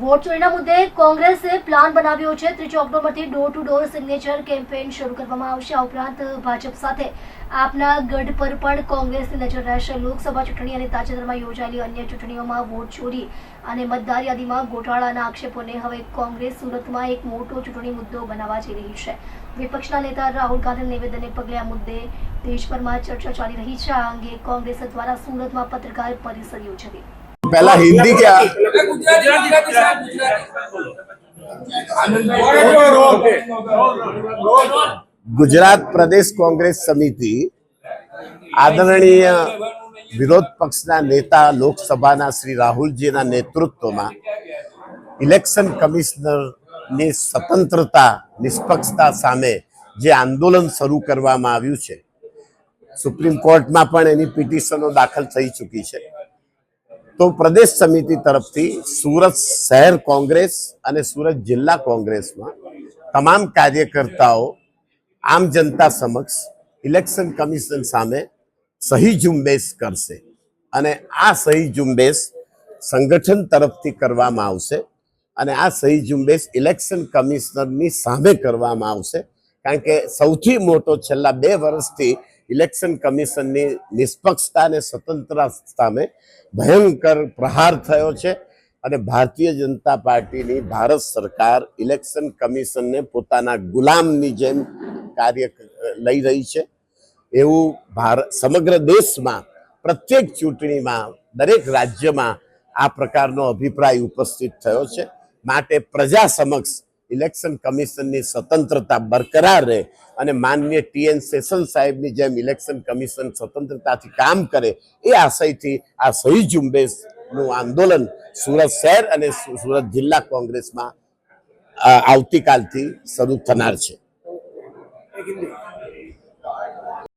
Vote ચોરીના મુદ્દે કોંગ્રેસે પ્લાન બનાવ્યો છે. ત્રીજી ઓક્ટોબરથી door to door signature campaign શરૂ કરવામાં આવશે. આ ઉપરાંત ભાજપ સાથે આપના ગઢ પર પણ કોંગ્રેસની નજર રહેશે. લોકસભા ચૂંટણી અને તાજેતરમાં યોજાયેલી અન્ય ચૂંટણીઓમાં વોટ ચોરી અને મતદાર યાદીમાં ગોટાળાના આક્ષેપોને હવે કોંગ્રેસ સુરતમાં એક મોટો ચૂંટણી મુદ્દો બનાવવા જઈ રહી છે. વિપક્ષના નેતા રાહુલ ગાંધીના નિવેદનને પગલે આ મુદ્દે દેશભરમાં ચર્ચા ચાલી રહી છે. આ અંગે કોંગ્રેસ દ્વારા સુરતમાં પત્રકાર પરિષદ યોજાવી. પહેલા હિન્દી કે ગુજરાત પ્રદેશ કોંગ્રેસ સમિતિ આદરણીય વિરોધ પક્ષના નેતા લોકસભાના શ્રી રાહુલજીના નેતૃત્વમાં ઇલેક્શન કમિશનરની સ્વતંત્રતા નિષ્પક્ષતા સામે જે આંદોલન શરૂ કરવામાં આવ્યું છે સુપ્રીમ કોર્ટમાં પણ એની પિટિશનો દાખલ થઈ ચૂકી છે. તો પ્રદેશ સમિતિ તરફથી સુરત શહેર કોંગ્રેસ અને સુરત જિલ્લા કોંગ્રેસમાં તમામ કાર્યકર્તાઓ, આમ જનતા સમક્ષ ઇલેક્શન કમિશન સામે સહી ઝુંબેશ કરશે અને આ સહી ઝુંબેશ સંગઠન તરફથી કરવામાં આવશે અને આ સહી ઝુંબેશ ઇલેક્શન કમિશનરની સામે કરવામાં આવશે. કારણ કે સૌથી મોટો છેલ્લા બે વર્ષથી ઇલેક્શન કમિશનની નિષ્પક્ષતા અને સ્વતંત્રતા સામે ભયંકર પ્રહાર થયો છે અને ભારતીય જનતા પાર્ટીની ભારત સરકાર ઇલેક્શન કમિશનને પોતાના ગુલામની જેમ કાર્ય લઈ રહી છે. એવું ભારત સમગ્ર દેશમાં, પ્રત્યેક ચૂંટણીમાં, દરેક રાજ્યમાં આ પ્રકારનો અભિપ્રાય ઉપસ્થિત થયો છે. માટે પ્રજા સમક્ષ ઇલેક્શન કમિશનની સ્વતંત્રતા બરકરાર રહે અને માનનીય ટીએન સેશન સાહેબની જેમ ઇલેક્શન કમિશન સ્વતંત્રતાથી કામ કરે, એ આશયથી આ સહી ઝુંબેશનું આંદોલન સુરત શહેર અને સુરત જિલ્લા કોંગ્રેસમાં આવતીકાલથી શરૂ થનાર છે.